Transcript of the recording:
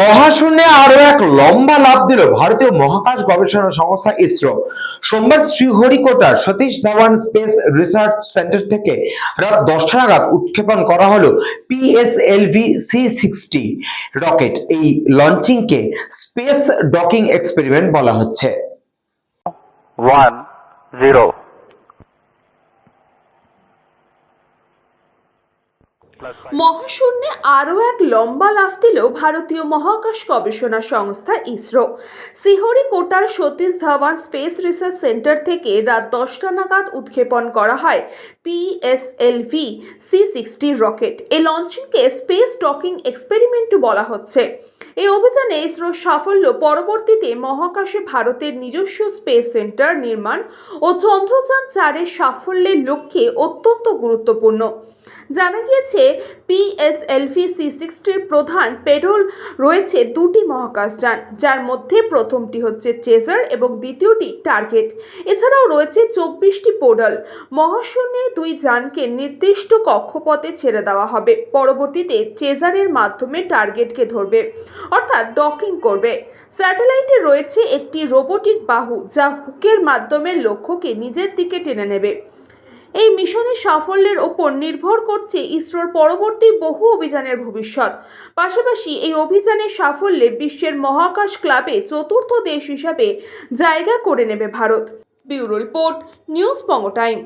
মহাশূন্যে আরও এক লম্বা লাভ দিল ভারতীয় মহাকাশ গবেষণা সংস্থা ইসরো। সোমবার শ্রীহরিকোটার Satish Dhawan space research centre থেকে রাত দশটা নাগাদ উৎক্ষেপণ করা হলো পিএসএলভি সি সিক্সটি রকেট। এই লঞ্চিংকে স্পেস ডকিং এক্সপেরিমেন্ট বলা হচ্ছে। One, zero মহাশূন্যে আরও এক লম্বা লাফ দিল ভারতীয় মহাকাশ গবেষণা সংস্থা ISRO. শ্রীহরিকোটার Satish Dhawan space research centre থেকে রাত দশটা নাগাদ উৎক্ষেপণ করা হয় পিএসএলভি সি সিক্সটি রকেট এই লঞ্চিংকে স্পেস টকিং এক্সপেরিমেন্ট বলা হচ্ছে। এই অভিযানে ইসরোর সাফল্য পরবর্তীতে মহাকাশে ভারতের নিজস্ব স্পেস সেন্টার নির্মাণ ও চন্দ্রযান চারের সাফল্যের লক্ষ্যে অত্যন্ত গুরুত্বপূর্ণ। জানা গিয়েছে পিএসএলভি সি সিক্সটির প্রধান পেডোল রয়েছে দুটি মহাকাশযান যার মধ্যে প্রথমটি হচ্ছে চেজার এবং দ্বিতীয়টি টার্গেট। এছাড়াও রয়েছে চব্বিশটি পোডাল মহাশূন্যে দুই যানকে নির্দিষ্ট কক্ষপথে ছেড়ে দেওয়া হবে। পরবর্তীতে চেজারের মাধ্যমে টার্গেটকে ধরবে। অর্থাৎ ডকিং করবে। স্যাটেলাইটে রয়েছে একটি রোবোটিক বাহু যা হুকের মাধ্যমে লক্ষ্যকে নিজের দিকে টেনে নেবে। এই মিশনের সাফল্যের ওপর নির্ভর করছে ইসরোর পরবর্তী বহু অভিযানের ভবিষ্যৎ। পাশাপাশি এই অভিযানের সাফল্যে বিশ্বের মহাকাশ ক্লাবে চতুর্থ দেশ হিসাবে জায়গা করে নেবে ভারত। ব্যুরো রিপোর্ট, নিউজ পঙ্গ টাইম।